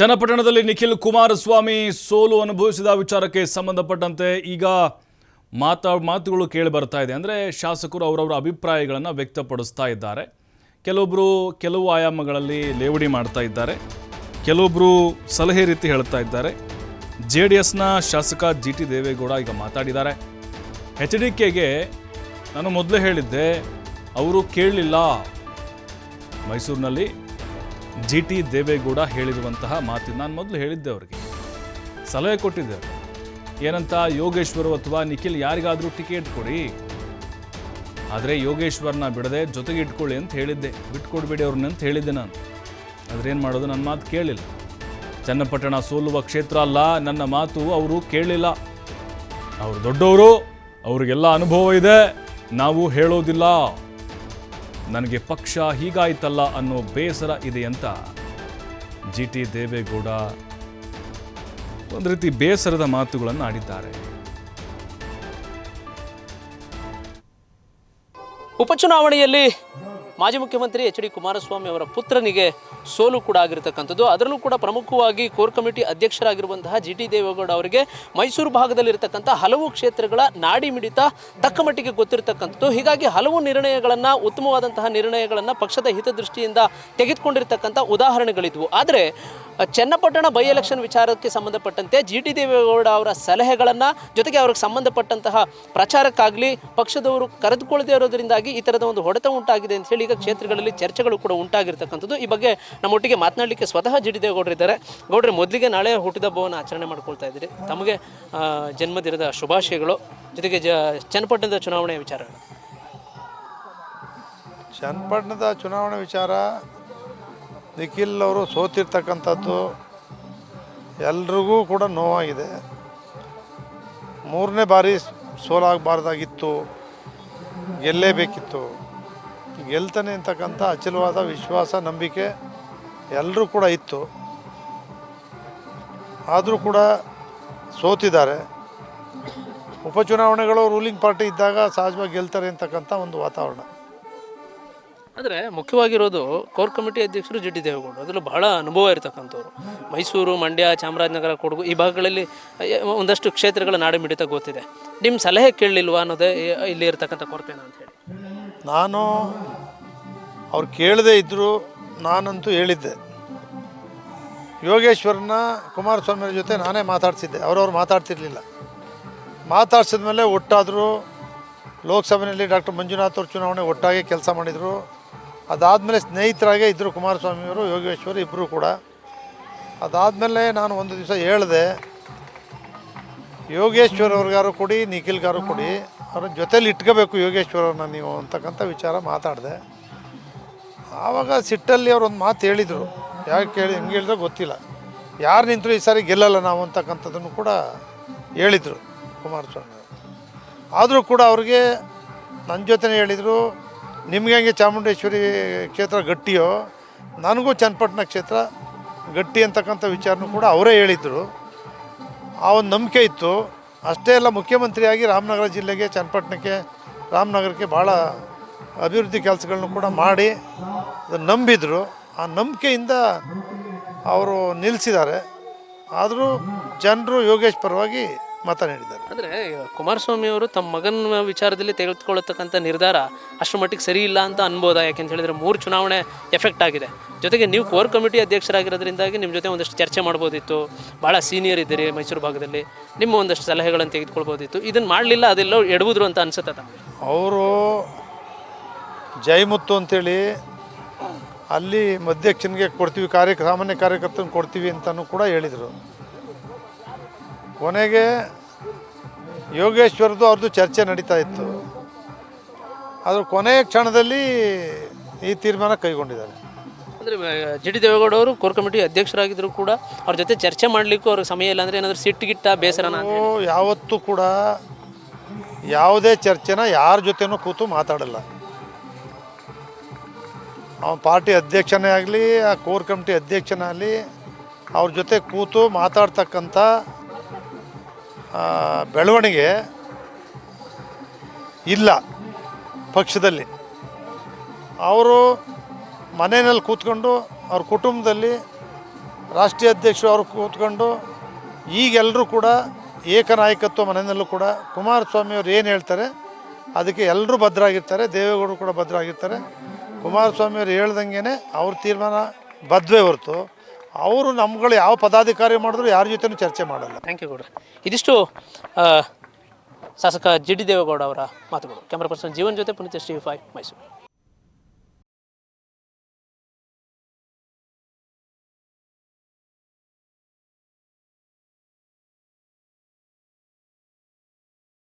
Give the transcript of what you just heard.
ಚನ್ನಪಟ್ಟಣದಲ್ಲಿ ನಿಖಿಲ್ ಕುಮಾರಸ್ವಾಮಿ ಸೋಲು ಅನುಭವಿಸಿದ ವಿಚಾರಕ್ಕೆ ಸಂಬಂಧಪಟ್ಟಂತೆ ಈಗ ಮಾತಾ, ಮಾತುಗಳು ಕೇಳಿ ಬರ್ತಾ ಇದೆ. ಅಂದರೆ ಶಾಸಕರು ಅವರವರ ಅಭಿಪ್ರಾಯಗಳನ್ನು ವ್ಯಕ್ತಪಡಿಸ್ತಾ ಇದ್ದಾರೆ. ಕೆಲವೊಬ್ಬರು ಕೆಲವು ಆಯಾಮಗಳಲ್ಲಿ ಲೇವಡಿ ಮಾಡ್ತಾ ಇದ್ದಾರೆ. ಕೆಲವೊಬ್ಬರು ಸಲಹೆ ರೀತಿ ಹೇಳ್ತಾ ಇದ್ದಾರೆ. ಜೆ ಡಿ ಎಸ್ನ ಶಾಸಕ ಜಿ ಟಿ ದೇವೇಗೌಡ ಈಗ ಮಾತಾಡಿದ್ದಾರೆ. ಎಚ್ ಡಿ ಕೆಗೆ ನಾನು ಮೊದಲೇ ಹೇಳಿದ್ದೆ, ಅವರು ಕೇಳಲಿಲ್ಲ ಮೈಸೂರಿನಲ್ಲಿ. ಜಿ ಟಿ ದೇವೇಗೌಡ ಹೇಳಿರುವಂತಹ ಮಾತು ನಾನು ಮೊದಲು ಹೇಳಿದ್ದೆ ಅವರಿಗೆ. ಸಲಹೆ ಕೊಟ್ಟಿದ್ದೆ ಏನಂತ ಯೋಗೇಶ್ವರ್ ಅಥವಾ ನಿಖಿಲ್ ಯಾರಿಗಾದರೂ ಟಿಕೆಟ್ ಕೊಡಿ. ಆದರೆ ಯೋಗೇಶ್ವರ್ನ ಬಿಡದೆ ಜೊತೆಗೆ ಇಟ್ಕೊಳ್ಳಿ ಅಂತ ಹೇಳಿದ್ದೆ. ಬಿಟ್ಕೊಡ್ಬೇಡಿ ಅವ್ರನ್ನ ಅಂತ ಹೇಳಿದ್ದೆ ನಾನು. ಆದರೆ ಏನು ಮಾಡೋದು? ನನ್ನ ಮಾತು ಕೇಳಿಲ್ಲ. ಚನ್ನಪಟ್ಟಣ ಸೋಲುವ ಕ್ಷೇತ್ರ ಅಲ್ಲ, ನನ್ನ ಮಾತು ಅವರು ಕೇಳಲಿಲ್ಲ ಅವರು ದೊಡ್ಡವರು, ಅವರಿಗೆಲ್ಲ ಅನುಭವ ಇದೆ. ನಾವು ಹೇಳೋದಿಲ್ಲ. ನನಗೆ ಪಕ್ಷ ಹೀಗಾಯ್ತಲ್ಲ ಅನ್ನೋ ಬೇಸರ ಇದೆ ಅಂತ ಜಿ ಟಿ ದೇವೇಗೌಡ ಒಂದು ರೀತಿ ಬೇಸರದ ಮಾತುಗಳನ್ನು ಆಡಿದ್ದಾರೆ. ಉಪಚುನಾವಣೆಯಲ್ಲಿ ಮಾಜಿ ಮುಖ್ಯಮಂತ್ರಿ ಎಚ್ ಡಿ ಕುಮಾರಸ್ವಾಮಿ ಅವರ ಪುತ್ರನಿಗೆ ಸೋಲು ಕೂಡ ಆಗಿರತಕ್ಕಂಥದ್ದು. ಅದರಲ್ಲೂ ಕೂಡ ಪ್ರಮುಖವಾಗಿ ಕೋರ್ ಕಮಿಟಿ ಅಧ್ಯಕ್ಷರಾಗಿರುವಂತಹ ಜಿ ಟಿ ದೇವೇಗೌಡ ಅವರಿಗೆ ಮೈಸೂರು ಭಾಗದಲ್ಲಿರತಕ್ಕಂಥ ಹಲವು ಕ್ಷೇತ್ರಗಳ ನಾಡಿ ಮಿಡಿತ ತಕ್ಕ ಮಟ್ಟಿಗೆ ಗೊತ್ತಿರತಕ್ಕಂಥದ್ದು. ಹೀಗಾಗಿ ಹಲವು ನಿರ್ಣಯಗಳನ್ನು, ಉತ್ತಮವಾದಂತಹ ನಿರ್ಣಯಗಳನ್ನು ಪಕ್ಷದ ಹಿತದೃಷ್ಟಿಯಿಂದ ತೆಗೆದುಕೊಂಡಿರ್ತಕ್ಕಂಥ ಉದಾಹರಣೆಗಳಿದ್ವು. ಆದರೆ ಚನ್ನಪಟ್ಟಣ ಬೈ ಎಲೆಕ್ಷನ್ ವಿಚಾರಕ್ಕೆ ಸಂಬಂಧಪಟ್ಟಂತೆ ಜಿ ಟಿ ದೇವೇಗೌಡ ಅವರ ಸಲಹೆಗಳನ್ನು ಜೊತೆಗೆ ಅವ್ರಿಗೆ ಸಂಬಂಧಪಟ್ಟಂತಹ ಪ್ರಚಾರಕ್ಕಾಗಲಿ, ಪಕ್ಷದವರು ಕರೆದುಕೊಳ್ಳದೇ ಇರೋದರಿಂದಾಗಿ ಈ ಥರದ ಒಂದು ಹೊಡೆತ ಉಂಟಾಗಿದೆ ಅಂತ ಹೇಳಿ ಈಗ ಕ್ಷೇತ್ರಗಳಲ್ಲಿ ಚರ್ಚೆಗಳು ಕೂಡ ಉಂಟಾಗಿರ್ತಕ್ಕಂಥದ್ದು. ಈ ಬಗ್ಗೆ ನಮ್ಮೊಟ್ಟಿಗೆ ಮಾತನಾಡಲಿಕ್ಕೆ ಸ್ವತಃ ಜಿ ಟಿ ದೇವೇಗೌಡರು ಇದ್ದಾರೆ. ಗೌಡ್ರೆ, ಮೊದಲಿಗೆ ನಾಳೆ ಹುಟ್ಟಿದಬ್ಬವನ್ನು ಆಚರಣೆ ಮಾಡ್ಕೊಳ್ತಾ ಇದ್ದೀರಿ. ತಮಗೆ ಜನ್ಮದಿನದ ಶುಭಾಶಯಗಳು. ಜೊತೆಗೆ ಚನ್ನಪಟ್ಟಣದ ಚುನಾವಣೆಯ ವಿಚಾರ ಚನ್ನಪಟ್ಟಣದ ಚುನಾವಣೆ ವಿಚಾರ ನಿಖಿಲ್ ಅವರು ಸೋತಿರ್ತಕ್ಕಂಥದ್ದು ಎಲ್ರಿಗೂ ಕೂಡ ನೋವಾಗಿದೆ. ಮೂರನೇ ಬಾರಿ ಸೋಲಾಗಬಾರ್ದಾಗಿತ್ತು, ಗೆಲ್ಲೇಬೇಕಿತ್ತು. ಗೆಲ್ತಾನೆ ಅಂತಕ್ಕಂಥ ಅಚಲವಾದ ವಿಶ್ವಾಸ, ನಂಬಿಕೆ ಎಲ್ಲರೂ ಕೂಡ ಇತ್ತು. ಆದರೂ ಕೂಡ ಸೋತಿದ್ದಾರೆ. ಉಪಚುನಾವಣೆಗಳು ರೂಲಿಂಗ್ ಪಾರ್ಟಿ ಇದ್ದಾಗ ಸಹಜವಾಗಿ ಗೆಲ್ತಾರೆ ಅಂತಕ್ಕಂಥ ಒಂದು ವಾತಾವರಣ. ಆದರೆ ಮುಖ್ಯವಾಗಿರೋದು ಕೋರ್ ಕಮಿಟಿ ಅಧ್ಯಕ್ಷರು ಜಿ ಟಿ ದೇವೇಗೌಡರು. ಅದರಲ್ಲಿ ಬಹಳ ಅನುಭವ ಇರತಕ್ಕಂಥವ್ರು. ಮೈಸೂರು, ಮಂಡ್ಯ, ಚಾಮರಾಜನಗರ, ಕೊಡಗು ಈ ಭಾಗಗಳಲ್ಲಿ ಒಂದಷ್ಟು ಕ್ಷೇತ್ರಗಳ ನಾಡಿಮಿಡಿತ ಗೊತ್ತಿದೆ. ನಿಮ್ಮ ಸಲಹೆ ಕೇಳಲಿಲ್ವಾ ಅನ್ನೋದೇ ಇಲ್ಲಿ ಇರತಕ್ಕಂಥ ಕೊರತೆನ ಅಂತ ಹೇಳಿ. ನಾನು ಅವ್ರು ಕೇಳದೇ ಇದ್ದರು ನಾನಂತೂ ಹೇಳಿದ್ದೆ. ಯೋಗೇಶ್ವರನ ಕುಮಾರಸ್ವಾಮಿ ಅವ್ರ ಜೊತೆ ನಾನೇ ಮಾತಾಡ್ಸಿದ್ದೆ ಅವರವ್ರು ಮಾತಾಡ್ತಿರ್ಲಿಲ್ಲ. ಮಾತಾಡ್ಸಿದ ಮೇಲೆ ಒಟ್ಟಾದರೂ ಲೋಕಸಭೆಯಲ್ಲಿ ಡಾಕ್ಟರ್ ಮಂಜುನಾಥ್ ಅವ್ರ ಚುನಾವಣೆ ಒಟ್ಟಾಗಿ ಕೆಲಸ ಮಾಡಿದರು. ಅದಾದಮೇಲೆ ಸ್ನೇಹಿತರಾಗೇ ಇದ್ದರು ಕುಮಾರಸ್ವಾಮಿಯವರು, ಯೋಗೇಶ್ವರ್ ಇಬ್ಬರು ಕೂಡ. ಅದಾದಮೇಲೆ ನಾನು ಒಂದು ದಿವಸ ಹೇಳಿದೆ ಯೋಗೇಶ್ವರ್ ಅವ್ರಿಗಾರು ಕೊಡಿ, ನಿಖಿಲ್ಗಾರು ಕೊಡಿ ಅವ್ರ ಜೊತೇಲಿ ಇಟ್ಕೋಬೇಕು ಯೋಗೇಶ್ವರನ್ನ ನೀವು ಅಂತಕ್ಕಂಥ ವಿಚಾರ ಮಾತಾಡಿದೆ. ಆವಾಗ ಸಿಟ್ಟಲ್ಲಿ ಅವ್ರು ಒಂದು ಮಾತು ಹೇಳಿದರು. ಯಾಕೆ ಕೇಳಿ, ಹೆಂಗೆ ಹೇಳಿದ್ರೆ ಗೊತ್ತಿಲ್ಲ. ಯಾರು ನಿಂತರು ಈ ಸಾರಿ ಗೆಲ್ಲಲ್ಲ ನಾವು ಅಂತಕ್ಕಂಥದ್ದನ್ನು ಕೂಡ ಹೇಳಿದರು ಕುಮಾರಸ್ವಾಮಿ ಆದರೂ ಕೂಡ ಅವ್ರಿಗೆ ನನ್ನ ಜೊತೆ ಹೇಳಿದರು ನಿಮ್ಗೆ ಹೆಂಗೆ ಚಾಮುಂಡೇಶ್ವರಿ ಕ್ಷೇತ್ರ ಗಟ್ಟಿಯೋ, ನನಗೂ ಚನ್ನಪಟ್ಟಣ ಕ್ಷೇತ್ರ ಗಟ್ಟಿ ಅಂತಕ್ಕಂಥ ವಿಚಾರನೂ ಕೂಡ ಅವರೇ ಹೇಳಿದರು. ಆ ಒಂದು ನಂಬಿಕೆ ಇತ್ತು. ಅಷ್ಟೇ ಅಲ್ಲ, ಮುಖ್ಯಮಂತ್ರಿಯಾಗಿ ರಾಮನಗರ ಜಿಲ್ಲೆಗೆ, ಚನ್ನಪಟ್ಟಣಕ್ಕೆ, ರಾಮನಗರಕ್ಕೆ ಭಾಳ ಅಭಿವೃದ್ಧಿ ಕೆಲಸಗಳನ್ನು ಕೂಡ ಮಾಡಿ ಅದನ್ನು ನಂಬಿದರು. ಆ ನಂಬಿಕೆಯಿಂದ ಅವರು ನಿಲ್ಲಿಸಿದ್ದಾರೆ ಆದರೂ ಜನರು ಯೋಗೇಶ್ ಪರವಾಗಿ ಮತ ಅಂದ್ರೆ ಕುಮಾರಸ್ವಾಮಿ ಅವರು ತಮ್ಮ ಮಗನ ವಿಚಾರದಲ್ಲಿ ತೆಗೆದುಕೊಳ್ಳತಕ್ಕಂಥ ನಿರ್ಧಾರ ಅಷ್ಟು ಮಟ್ಟಿಗೆ ಸರಿ ಇಲ್ಲ ಅಂತ ಅನ್ಬೋದ? ಯಾಕೆಂತ ಹೇಳಿದ್ರೆ ಮೂರು ಚುನಾವಣೆ ಎಫೆಕ್ಟ್ ಆಗಿದೆ. ಜೊತೆಗೆ ನೀವು ಕೋರ್ ಕಮಿಟಿ ಅಧ್ಯಕ್ಷರಾಗಿರೋದ್ರಿಂದಾಗಿ ನಿಮ್ಮ ಜೊತೆ ಒಂದಷ್ಟು ಚರ್ಚೆ ಮಾಡ್ಬೋದಿತ್ತು. ಭಾಳ ಸೀನಿಯರ್ ಇದ್ದೀರಿ ಮೈಸೂರು ಭಾಗದಲ್ಲಿ. ನಿಮ್ಮ ಒಂದಷ್ಟು ಸಲಹೆಗಳನ್ನು ತೆಗೆದುಕೊಳ್ಬೋದಿತ್ತು. ಇದನ್ನು ಮಾಡಲಿಲ್ಲ ಅದೆಲ್ಲ ಎಡವುದ್ರು ಅಂತ ಅನ್ಸುತ್ತೆ ಅವರು ಜೈಮುತ್ತು ಅಂತೇಳಿ ಅಲ್ಲಿ ಅಧ್ಯಕ್ಷನಿಗೆ ಕೊಡ್ತೀವಿ ಕಾರ್ಯ ಸಾಮಾನ್ಯ ಕಾರ್ಯಕರ್ತನ ಕೊಡ್ತೀವಿ ಅಂತಲೂ ಕೂಡ ಹೇಳಿದರು. ಕೊನೆಗೆ ಯೋಗೇಶ್ವರದ್ದು ಅವ್ರದ್ದು ಚರ್ಚೆ ನಡೀತಾ ಇತ್ತು. ಅದ್ರ ಕೊನೆಯ ಕ್ಷಣದಲ್ಲಿ ಈ ತೀರ್ಮಾನ ಕೈಗೊಂಡಿದ್ದಾರೆ. ಅಂದರೆ ಜಿ ಡಿ ದೇವೇಗೌಡ ಅವರು ಕೋರ್ ಕಮಿಟಿ ಅಧ್ಯಕ್ಷರಾಗಿದ್ದರೂ ಕೂಡ ಅವ್ರ ಜೊತೆ ಚರ್ಚೆ ಮಾಡಲಿಕ್ಕೂ ಅವ್ರಿಗೆ ಸಮಯ ಇಲ್ಲ ಅಂದರೆ ಏನಾದರೂ ಸಿಟ್ಟುಗಿಟ್ಟ ಬೇಸರನ ಅಂತ ನಾವು ಯಾವತ್ತೂ ಕೂಡ ಯಾವುದೇ ಚರ್ಚೆನ ಯಾರ ಜೊತೆನೂ ಕೂತು ಮಾತಾಡಲ್ಲ. ಅವನ ಪಾರ್ಟಿ ಅಧ್ಯಕ್ಷನೇ ಆಗಲಿ ಆ ಕೋರ್ ಕಮಿಟಿ ಅಧ್ಯಕ್ಷನೇ ಆಗಲಿ ಅವ್ರ ಜೊತೆ ಕೂತು ಮಾತಾಡ್ತಕ್ಕಂಥ ಬೆಳವಣಿಗೆ ಇಲ್ಲ ಪಕ್ಷದಲ್ಲಿ. ಅವರು ಮನೆಯಲ್ಲಿ ಕೂತ್ಕೊಂಡು ಅವ್ರ ಕುಟುಂಬದಲ್ಲಿ ರಾಷ್ಟ್ರೀಯ ಅಧ್ಯಕ್ಷರು ಅವರು ಕೂತ್ಕೊಂಡು ಈಗೆಲ್ಲರೂ ಕೂಡ ಏಕನಾಯಕತ್ವ ಮನೆಯಲ್ಲೂ ಕೂಡ ಕುಮಾರಸ್ವಾಮಿ ಅವರು ಏನು ಹೇಳ್ತಾರೆ ಅದಕ್ಕೆ ಎಲ್ಲರೂ ಭದ್ರಾಗಿರ್ತಾರೆ, ದೇವೇಗೌಡರು ಕೂಡ ಭದ್ರಾಗಿರ್ತಾರೆ. ಕುಮಾರಸ್ವಾಮಿ ಅವರು ಹೇಳ್ದಂಗೆ ಅವ್ರ ತೀರ್ಮಾನ ಬದ್ಧವೇ ಹೊರತು ಅವರು ನಮ್ಗಳು ಯಾವ ಪದಾಧಿಕಾರಿ ಮಾಡಿದ್ರು ಯಾರ ಜೊತೆನೂ ಚರ್ಚೆ ಮಾಡಲ್ಲ. ಥ್ಯಾಂಕ್ ಯು ಗೌಡ ಇದಿಷ್ಟು ಶಾಸಕ ಜಿ ಡಿ ದೇವೇಗೌಡ ಅವರ ಮಾತುಗಳು. ಕ್ಯಾಮ್ರಾ ಪರ್ಸನ್ ಜೀವನ್ ಜೊತೆ ಪುನೀತ್ ಶ್ರೀ ಫೈ ಮೈಸೂರು.